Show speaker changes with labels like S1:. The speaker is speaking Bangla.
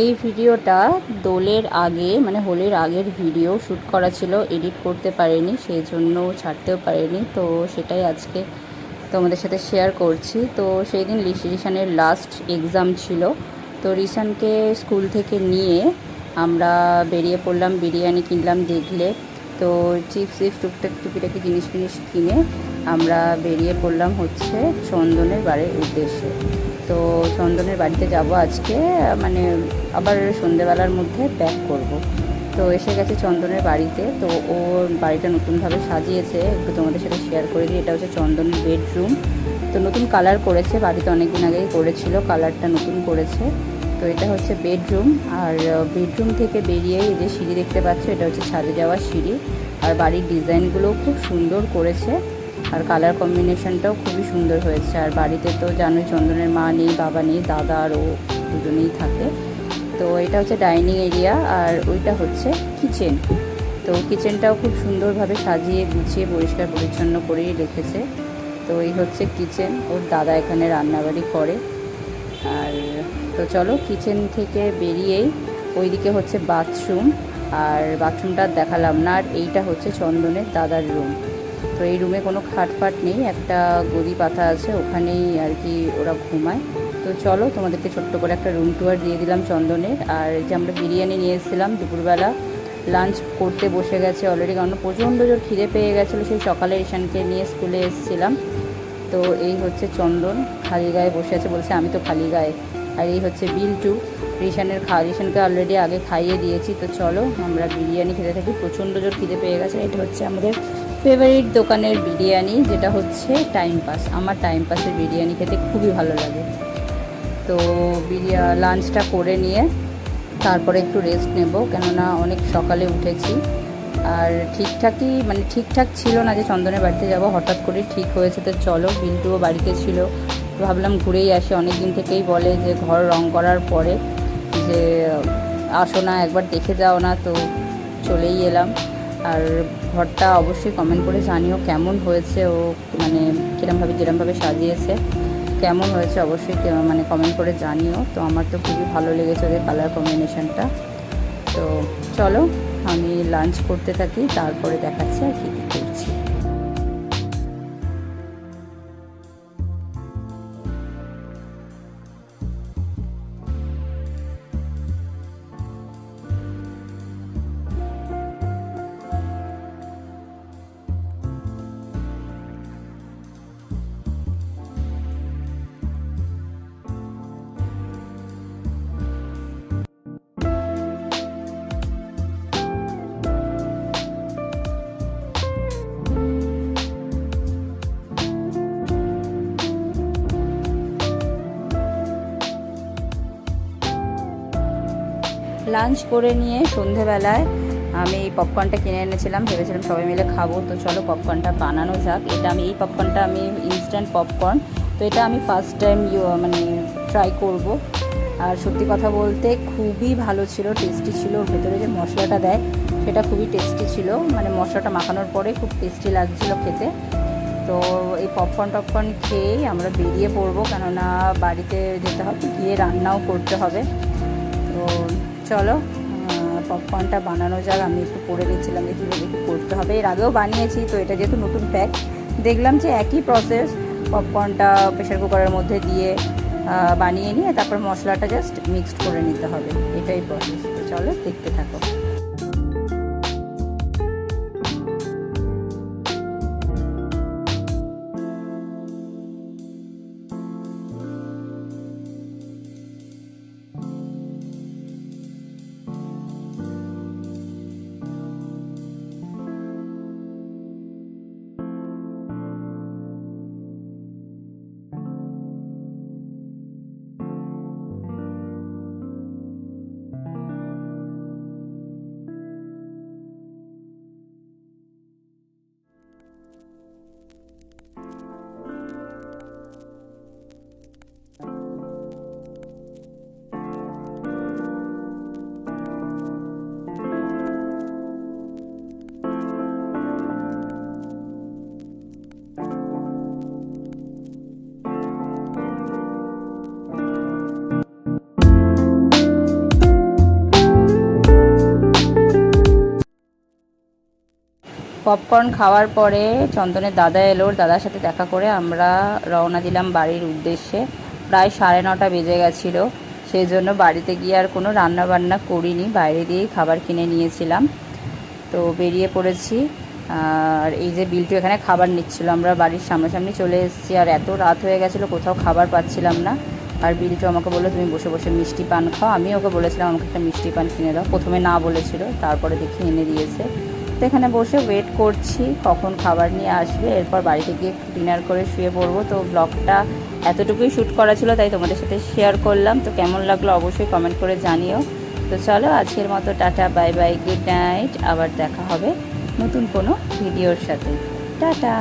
S1: এই ভিডিওটা দোলের আগে মানে হোলির আগের ভিডিও শ্যুট করা ছিল, এডিট করতে পারিনি, সেই জন্য ছাড়তেও পারিনি। তো সেটাই আজকে তোমাদের সাথে শেয়ার করছি। তো সেই দিন রিশানের লাস্ট এক্সাম ছিল। তো রিশানকে স্কুল থেকে নিয়ে আমরা বেরিয়ে পড়লাম, বিরিয়ানি কিনলাম দেখলে। তো চিপস চিপস টুকটাক টুকিটাকি জিনিস ফিনিস কিনে আমরা বেরিয়ে পড়লাম হচ্ছে চন্দনের বাড়ির উদ্দেশ্যে। তো চন্দনের বাড়িতে যাব আজকে মানে আবার সন্ধেবেলার মধ্যে ব্যাক করব। তো এসে গেছে চন্দনের বাড়িতে, তো ও বাড়িটা নতুনভাবে সাজিয়েছে। একটু তোমাদের সাথে শেয়ার করে দিই, এটা হচ্ছে চন্দনের বেডরুম তো নতুন কালার করেছে, বাড়িতে অনেক দিন আগেই করেছিল কালারটা নতুন করেছে। তো এটা হচ্ছে বেডরুম আর বেডরুম থেকে বেরিয়েই এই যে সিঁড়ি দেখতে পাচ্ছ, এটা হচ্ছে ছাদে যাওয়ার সিঁড়ি। আর বাড়ির ডিজাইনগুলো খুব সুন্দর করেছে। আর কালার কম্বিনেশনটাও খুবই সুন্দর হয়েছে। আর বাড়িতে তো জানো চন্দনের মা নেই, বাবা নেই, দাদা আর ও দুজনেই থাকে। তো এটা হচ্ছে ডাইনিং এরিয়া আর ওইটা হচ্ছে কিচেন। তো কিচেনটাও খুব সুন্দরভাবে সাজিয়ে, গুছিয়ে, পরিষ্কার, পরিচ্ছন্ন করেই রেখেছে। তো এই হচ্ছে কিচেন, ওর দাদা এখানে রান্নাবাড়ি করে। আর তো চলো কিচেন থেকে বেরিয়েই ওইদিকে হচ্ছে বাথরুম। আর বাথরুমটা দেখালাম না, আর এইটা হচ্ছে চন্দনের দাদার রুম। তো এই রুমে কোনো খাট ফাট নেই, একটা গদি পাতা আছে, ওখানেই আর কি ওরা ঘুমায়। তো চলো তোমাদেরকে ছোট্ট করে একটা রুম টুয়ার দিয়ে দিলাম চন্দনের। আর যে আমরা বিরিয়ানি নিয়ে এসেছিলাম দুপুরবেলা লাঞ্চ করতে বসে গেছে অলরেডি কারণ প্রচণ্ড জোর খিদে পেয়ে গেছিল সেই সকালে ঈশানকে নিয়ে স্কুলে এসেছিলাম। তো এই হচ্ছে চন্দন, খালি গায়ে বসে আছে বলছে, আমি তো খালি গায়ে। আর এই হচ্ছে বিল্টু রিশানের খা রিশানকে অলরেডি আগে খাইয়ে দিয়েছি। তো চলো আমরা বিরিয়ানি খেতে থাকি, প্রচণ্ড জোর খিদে পেয়ে গেছে। এটা হচ্ছে আমাদের ফেভারিট দোকানের বিরিয়ানি যেটা হচ্ছে টাইম পাস আমার টাইম পাসের বিরিয়ানি খেতে খুবই ভালো লাগে। তো বিরিয়া লাঞ্চটা করে নিয়ে তারপরে একটু রেস্ট নেব, কেননা অনেক সকালে উঠেছি। আর ঠিকঠাকই মানে ঠিকঠাক ছিল না যে চন্দনের বাড়িতে যাব, হঠাৎ করে ঠিক হয়েছে তো চলো, বিল্টুও বাড়িতে ছিল। ভাবলাম ঘুরেই আসি অনেক দিন থেকেই বলে যে ঘর রং করার পরে যে আসো না, একবার দেখে যাও না, তো চলেই এলাম। আর ঘরটা অবশ্যই কমেন্ট করে জানিও কেমন হয়েছে ও মানে কীরমভাবে যেরমভাবে সাজিয়েছে, কেমন হয়েছে অবশ্যই মানে কমেন্ট করে জানিও। তো আমার তো খুবই ভালো লেগেছে ওদের কালার কম্বিনেশনটা তো চলো, আমি লাঞ্চ করতে থাকি, তারপরে দেখাচ্ছি আর কী কী করছি। লাঞ্চ করে নিয়ে সন্ধেবেলায় আমি এই পপকর্নটা কিনে এনেছিলাম, ভেবেছিলাম সবাই মিলে খাব। তো চলো পপকর্নটা বানানো যাক। এটা আমি, এই পপকর্নটা আমি ইনস্ট্যান্ট পপকর্ন তো এটা আমি ফার্স্ট টাইম মানে ট্রাই করব। আর সত্যি কথা বলতে খুবই ভালো ছিল টেস্টি ছিল। ওর ভেতরে যে মশলাটা দেয়, সেটা খুবই টেস্টি ছিল। মানে মশলাটা মাখানোর পরে খুব টেস্টি লাগছিল খেতে। তো এই পপকর্ন টপকর্ন খেয়েই আমরা বেরিয়ে পড়ব। কেননা বাড়িতে যেতে হবে, গিয়ে রান্নাও করতে হবে। তো চলো পপকর্নটা বানানো যাক, আমি একটু করে দিচ্ছিলাম যে কীভাবে কী করতে হবে। এর আগেও বানিয়েছি, তো এটা যেহেতু নতুন প্যাক দেখলাম যে একই প্রসেস পপকর্নটা প্রেশার কুকারের মধ্যে দিয়ে বানিয়ে নিয়ে তারপর মশলাটা জাস্ট মিক্সড করে নিতে হবে। এটাই প্রসেস চলো, দেখতে থাকো। পপকর্ন খাওয়ার পরে চন্দনের দাদা এলো দাদার সাথে দেখা করে আমরা রওনা দিলাম বাড়ির উদ্দেশ্যে। প্রায় সাড়ে নটা বেজে গেছিল, সেই জন্য বাড়িতে গিয়ে আর কোনো রান্না বান্না করিনি, বাইরে দিয়েই খাবার কিনে নিয়েছিলাম। তো বেরিয়ে পড়েছি, আর এই যে বিল্টু এখানে খাবার নিচ্ছিল, আমরা বাড়ির সামনাসামনি চলে এসেছি, আর এত রাত হয়ে গেছিল, কোথাও খাবার পাচ্ছিলাম না। আর বিল্টু আমাকে বলল, তুমি বসে বসে মিষ্টি পান খাও। আমি ওকে বলেছিলাম, আমাকে একটা মিষ্টি পান কিনে দাও। প্রথমে না বলেছিল, তারপরে দেখি এনে দিয়েছে। তো এখানে বসে ওয়েট করছি কখন খাবার নিয়ে আসবে। এরপর বাড়িতে গিয়ে ডিনার করে শুয়ে পড়ব। তো ব্লগটা এতটুকুই শ্যুট করা ছিল, তাই তোমাদের সাথে শেয়ার করলাম। তো কেমন লাগল অবশ্যই কমেন্ট করে জানিও। তো চলো আজকের মতো tata bye bye good night আবার দেখা হবে নতুন কোনো ভিডিওর সাথে। টাটা!